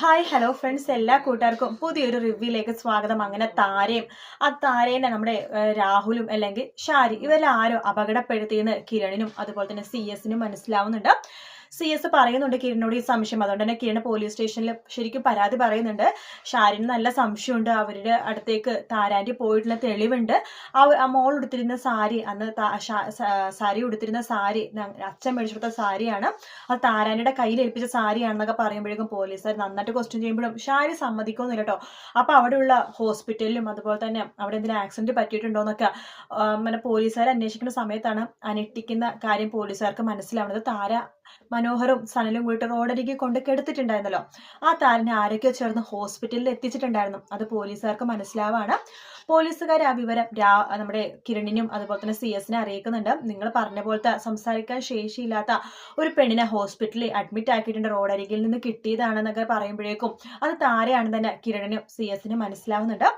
Hi hello friends എല്ലാ കൂട്ടുകാർക്കും പുതിയൊരു റിവ്യൂയിലേക്ക് സ്വാഗതം. അങ്ങനെ താരയും ആ താരേനെ നമ്മുടെ രാഹുലും അല്ലെങ്കിൽ ഷാരി ഇവരെല്ലാരും അപകടപ്പെടുത്തിയെന്ന് കിരണിനും അതുപോലെ തന്നെ സി എസിനും മനസ്സിലാവുന്നുണ്ട്. സി എസ് പറയുന്നുണ്ട് കിരണിനോട് ഈ സംശയം. അതുകൊണ്ട് തന്നെ കിരൺ പോലീസ് സ്റ്റേഷനിൽ ശരിക്കും പരാതി പറയുന്നുണ്ട്. ഷാരിന് നല്ല സംശയമുണ്ട്. അവരുടെ അടുത്തേക്ക് താരാന്റെ പോയിട്ടുള്ള തെളിവുണ്ട്. ആ മോൾ ഉടുത്തിരുന്ന സാരി അന്ന് സാരി ഉടുത്തിരുന്ന സാരി അച്ഛൻ മേടിച്ചെടുത്ത സാരിയാണ്. അത് താരാനിയുടെ കയ്യിൽ ഏൽപ്പിച്ച സാരിയാണെന്നൊക്കെ പറയുമ്പോഴേക്കും പോലീസുകാർ നന്നായിട്ട് ക്വസ്റ്റ്യൻ ചെയ്യുമ്പോഴും ഷാരി സമ്മതിക്കൊന്നുമില്ല കേട്ടോ അപ്പൊ അവിടെയുള്ള ഹോസ്പിറ്റലിലും അതുപോലെ തന്നെ അവിടെ എന്തെങ്കിലും ആക്സിഡന്റ് പറ്റിയിട്ടുണ്ടോന്നൊക്കെ പിന്നെ പോലീസുകാർ അന്വേഷിക്കുന്ന സമയത്താണ് അനട്ടിക്കുന്ന കാര്യം പോലീസുകാർക്ക് മനസ്സിലാവുന്നത്. താര മനോഹറും സനലും കൂടിയിട്ട് റോഡരികെ കൊണ്ട് കെടുത്തിട്ടുണ്ടായിരുന്നല്ലോ. ആ താരനെ ആരൊക്കെയോ ചേർന്ന് ഹോസ്പിറ്റലിൽ എത്തിച്ചിട്ടുണ്ടായിരുന്നു. അത് പോലീസുകാർക്ക് മനസ്സിലാവാണ്. പോലീസുകാർ ആ വിവരം നമ്മുടെ കിരണിനും അതുപോലെ തന്നെ സി എസിനെ അറിയിക്കുന്നുണ്ട്. നിങ്ങൾ പറഞ്ഞ പോലത്തെ സംസാരിക്കാൻ ശേഷിയില്ലാത്ത ഒരു പെണ്ണിനെ ഹോസ്പിറ്റലിൽ അഡ്മിറ്റ് ആക്കിയിട്ടുണ്ട്. റോഡരികിൽ നിന്ന് കിട്ടിയതാണെന്നൊക്കെ പറയുമ്പോഴേക്കും അത് താരയാണെന്ന് തന്നെ കിരണിനും സി എസിനും മനസ്സിലാവുന്നുണ്ട്.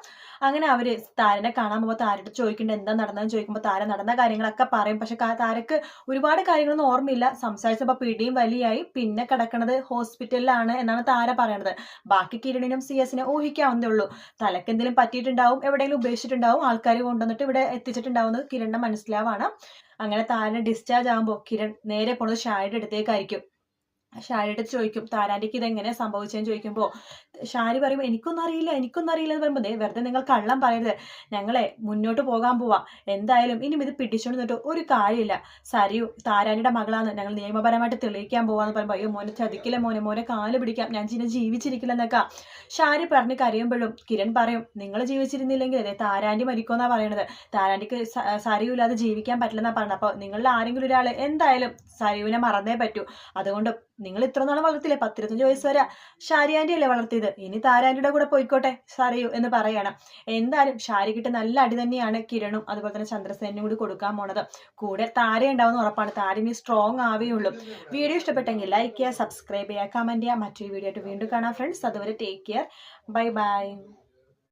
അങ്ങനെ അവർ താരനെ കാണാൻ പോകുമ്പോൾ താരയോട് ചോദിക്കേണ്ടത് എന്താ നടന്നതെന്ന്? ചോദിക്കുമ്പോൾ താര നടന്ന കാര്യങ്ങളൊക്കെ പറയും. പക്ഷെ താരക്ക് ഒരുപാട് കാര്യങ്ങളൊന്നും ഓർമ്മയില്ല. സംസാരിച്ചപ്പോൾ പിടിയും വലിയായി. പിന്നെ കിടക്കണത് ഹോസ്പിറ്റലിലാണ് എന്നാണ് താര പറയണത്. ബാക്കി കിരണിനും സി എസിനെ ഊഹിക്കാവുന്നേ ഉള്ളൂ. തലക്ക് എന്തെങ്കിലും പറ്റിയിട്ടുണ്ടാവും. എവിടെയെങ്കിലും ഉപേക്ഷിച്ചിട്ടുണ്ടാവും ആൾക്കാർ കൊണ്ടുവന്നിട്ട് ഇവിടെ എത്തിച്ചിട്ടുണ്ടാവുന്നത് കിരണിനെ മനസ്സിലാവാണ്. അങ്ങനെ താരനെ ഡിസ്ചാർജ് ആകുമ്പോൾ കിരൺ നേരെ പോണത് ഷാരിയുടെ അടുത്തേക്കായിരിക്കും. ഷാരിയുടെ ചോദിക്കും താരാന്റിക്ക് ഇത് എങ്ങനെ സംഭവിച്ചതെന്ന് ചോദിക്കുമ്പോൾ ഷാരി പറയുമ്പോൾ എനിക്കൊന്നും അറിയില്ല എനിക്കൊന്നും അറിയില്ല എന്ന് പറയുമ്പോൾ വെറുതെ നിങ്ങൾ കള്ളം പറയരുത്. ഞങ്ങളെ മുന്നോട്ട് പോകാൻ പോവാ. എന്തായാലും ഇനിയും ഇത് പിടിച്ചോണ്ട് നിന്നിട്ട് ഒരു കാര്യമില്ല. സരിയു താരാനിയുടെ മകളാണ് ഞങ്ങൾ നിയമപരമായിട്ട് തെളിയിക്കാൻ പോവാന്ന് പറയുമ്പോൾ അയ്യോ മോനെ ചതിക്കില്ല മോനെ? മോനെ കാൽ പിടിക്കാം. ഞാൻ ചിന്നെ ജീവിച്ചിരിക്കില്ല എന്നൊക്കെ ഷാരി പറഞ്ഞ് കരയുമ്പോഴും കിരൺ പറയും നിങ്ങൾ ജീവിച്ചിരുന്നില്ലെങ്കിൽ അതെ താരാന്റി മരിക്കുമെന്നാ പറയണത്. താരാന്റിക്ക് സ- സരിയു ഇല്ലാതെ ജീവിക്കാൻ പറ്റില്ലെന്നാ പറഞ്ഞത്. അപ്പോൾ നിങ്ങളിൽ ആരെങ്കിലും ഒരാൾ എന്തായാലും സരിയുവിനെ മറന്നേ പറ്റൂ. അതുകൊണ്ട് നിങ്ങൾ ഇത്ര നാളും വളർത്തില്ലേ? പത്തിരുപത്തഞ്ച് വയസ്സ് വരെ ഷാരി ആന്റി അല്ലേ വളർത്തിയത്? ഇനി താരാന്റെ കൂടെ പോയിക്കോട്ടെ സറിയു എന്ന് പറയണം. എന്തായാലും ഷാരിക്കിട്ട് നല്ല അടി തന്നെയാണ് കിരണും അതുപോലെ തന്നെ ചന്ദ്രസേനും കൂടി കൊടുക്കാൻ പോണത്. കൂടെ താര ഉണ്ടാവുന്ന ഉറപ്പാണ് താര ഇനി സ്ട്രോങ് ആവേയുള്ളൂ. വീഡിയോ ഇഷ്ടപ്പെട്ടെങ്കിൽ ലൈക്ക് ചെയ്യുക സബ്സ്ക്രൈബ് ചെയ്യുക കമന്റ് ചെയ്യുക. മറ്റൊരു വീഡിയോ ആയിട്ട് വീണ്ടും കാണാം ഫ്രണ്ട്സ് അതുവരെ ടേക്ക് കെയർ ബൈ ബൈ